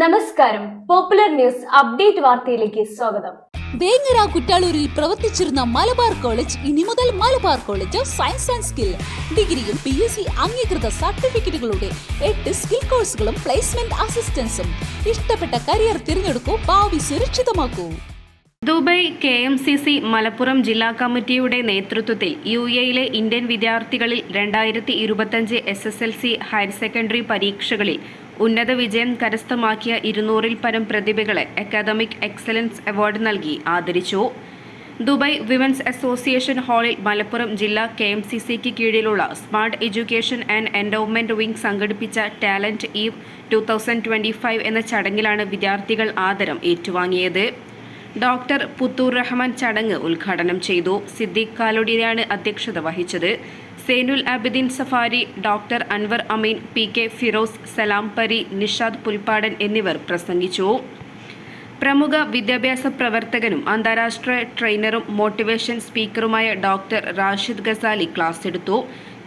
നമസ്കാരം. Popular news update വാർത്തയിലേക്ക് സ്വാഗതം. വേങ്ങര കുറ്റാളൂരിൽ പ്രവർത്തിച്ചിരുന്ന മലബാർ കോളേജ് ഇനി മുതൽ Malabar college of science and skill. ഡിഗ്രിയും പി എസ് സി അംഗീകൃത സർട്ടിഫിക്കറ്റുകളുടെ എട്ട് സ്കിൽ കോഴ്സുകളും പ്ലേസ്മെന്റ് അസിസ്റ്റൻസും ഇഷ്ടപ്പെട്ട കരിയർ തിരഞ്ഞെടുക്കൂ ഭാവി സുരക്ഷിതമാക്കൂ. Dubai K M C C Malappuram ജില്ലാ കമ്മിറ്റിയുടെ നേതൃത്വത്തിൽ യു എയിലെ ഇന്ത്യൻ വിദ്യാർത്ഥികളിൽ രണ്ടായിരത്തി ഇരുപത്തഞ്ച് S S L C higher secondary പരീക്ഷകളിൽ ഉന്നത വിജയം കരസ്ഥമാക്കിയ ഇരുന്നൂറിൽ പരം പ്രതിഭകളെ അക്കാദമിക് എക്സലൻസ് അവാർഡ് നൽകി ആദരിച്ചു. ദുബായ് വിമൻസ് അസോസിയേഷൻ ഹാളിൽ മലപ്പുറം ജില്ലാ കെ എം സി സിക്ക് കീഴിലുള്ള smart education and endowment wing സംഘടിപ്പിച്ച talent eve two thousand twenty five എന്ന ചടങ്ങിലാണ് വിദ്യാർത്ഥികൾ ആദരം ഏറ്റുവാങ്ങിയത്. ഡോക്ടർ പുത്തൂർ റഹ്മാൻ ചടങ്ങ് ഉദ്ഘാടനം ചെയ്തു. സിദ്ദീഖ് കാലോടിയാണ് അധ്യക്ഷത വഹിച്ചത്. Zainul Abideen Safari doctor Anwar Ameen P K Firoz Salam Pari Nishad Pulppadan എന്നിവർ പ്രസംഗിച്ചു. പ്രമുഖ വിദ്യാഭ്യാസ പ്രവർത്തകനും അന്താരാഷ്ട്ര ട്രെയിനറും മോട്ടിവേഷൻ സ്പീക്കറുമായ ഡോക്ടർ റാഷിദ് ഗസാലി ക്ലാസ് എടുത്തു.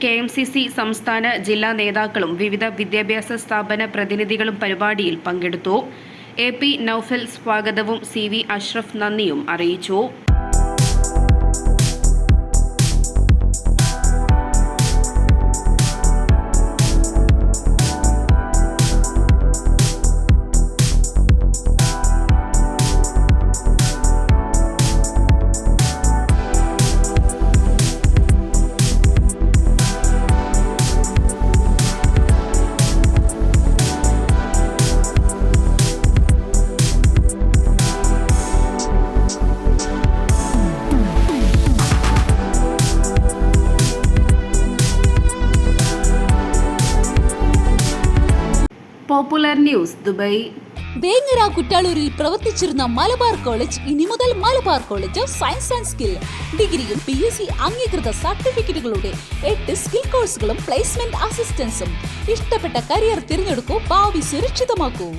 കെ എം സി സി സംസ്ഥാന ജില്ലാ നേതാക്കളും വിവിധ വിദ്യാഭ്യാസ സ്ഥാപന പ്രതിനിധികളും പരിപാടിയിൽ പങ്കെടുത്തു. എ പി നൌഫൽ സ്വാഗതവും സി വി അഷ്റഫ് നന്ദിയും അറിയിച്ചു പോപ്പുലർ ന്യൂസ് ദുബൈ വേങ്ങര കുറ്റാളൂരിൽ പ്രവർത്തിച്ചിരുന്ന മലബാർ കോളേജ് ഇനി മുതൽ Malabar college of science and skill. ഡിഗ്രിയും പി എസ് സി അംഗീകൃത സർട്ടിഫിക്കറ്റുകളുടെ എട്ട് സ്കിൽ കോഴ്സുകളും പ്ലേസ്മെന്റ് അസിസ്റ്റൻസും ഇഷ്ടപ്പെട്ട കരിയർ തിരഞ്ഞെടുക്കൂ ഭാവി സുരക്ഷിതമാക്കൂ.